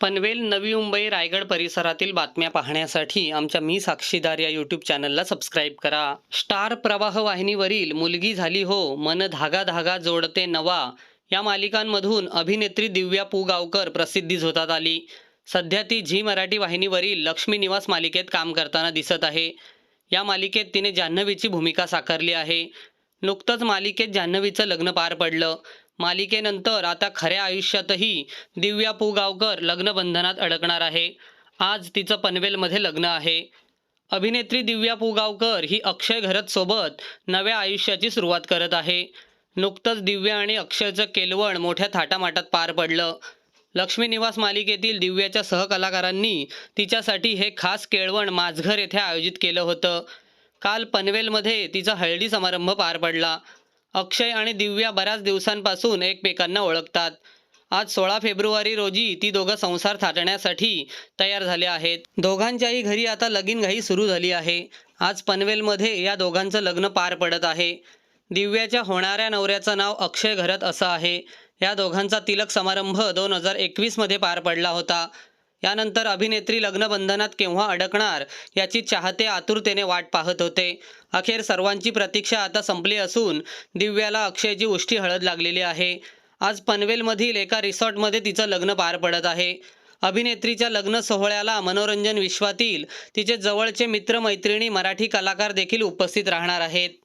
पनवेल नवी मुंबई रायगड परिसरातील बातम्या पाहण्यासाठी आमच्या मी साक्षीदार या यूट्यूब चॅनलला सबस्क्राईब करा. स्टार प्रवाह वाहिनीवरील मुलगी झाली हो मन धागा धागा जोडते नवा. या मालिकांमधून अभिनेत्री दिव्या पुगावकर प्रसिद्धीस होतात आली. सध्या ती झी मराठी वाहिनीवरील लक्ष्मी निवास मालिकेत काम करताना दिसत आहे. या मालिकेत तिने जान्हवीची भूमिका साकारली आहे. नुकतंच मालिकेत जान्हवीचं लग्न पार पडलं. मालिकेनंतर आता खऱ्या आयुष्यातही दिव्या पुगावकर लग्नबंधनात अडकणार आहे. आज तिचं पनवेलमध्ये लग्न आहे. अभिनेत्री दिव्या पुगावकर ही अक्षय घरत सोबत नव्या आयुष्याची सुरुवात करत आहे. नुकतंच दिव्या आणि अक्षयचं केलवण मोठ्या थाटामाटात पार पडलं. लक्ष्मी निवास मालिकेतील दिव्याच्या सहकलाकारांनी तिच्यासाठी हे खास केळवण माझघर येथे आयोजित केलं होतं. काल पनवेलमध्ये तिचा हळदी समारंभ पार पडला. अक्षय आणि दिव्या बऱ्याच दिवसांपासून एकमेकांना ओळखतात. आज सोळा फेब्रुवारी रोजी ती दोघं संसार थाटण्यासाठी तयार झाले आहेत. दोघांच्याही घरी आता लगीन घाई सुरू झाली आहे. आज पनवेलमध्ये या दोघांचं लग्न पार पडत आहे. दिव्याच्या होणाऱ्या नवऱ्याचं नाव अक्षय घरत असं आहे. या दोघांचा तिलक समारंभ दोन हजार एकवीसमध्ये पार पडला होता. यानंतर अभिनेत्री लग्नबंधनात केव्हा अडकणार याची चाहते आतुरतेने वाट पाहत होते. अखेर सर्वांची प्रतीक्षा आता संपली असून दिव्याला अक्षयची उष्टी हळद लागलेली आहे. आज पनवेलमधील एका रिसॉर्टमध्ये तिचं लग्न पार पडत आहे. अभिनेत्रीच्या लग्न सोहळ्याला मनोरंजन विश्वातील तिचे जवळचे मित्रमैत्रिणी मराठी कलाकार देखील उपस्थित राहणार आहेत.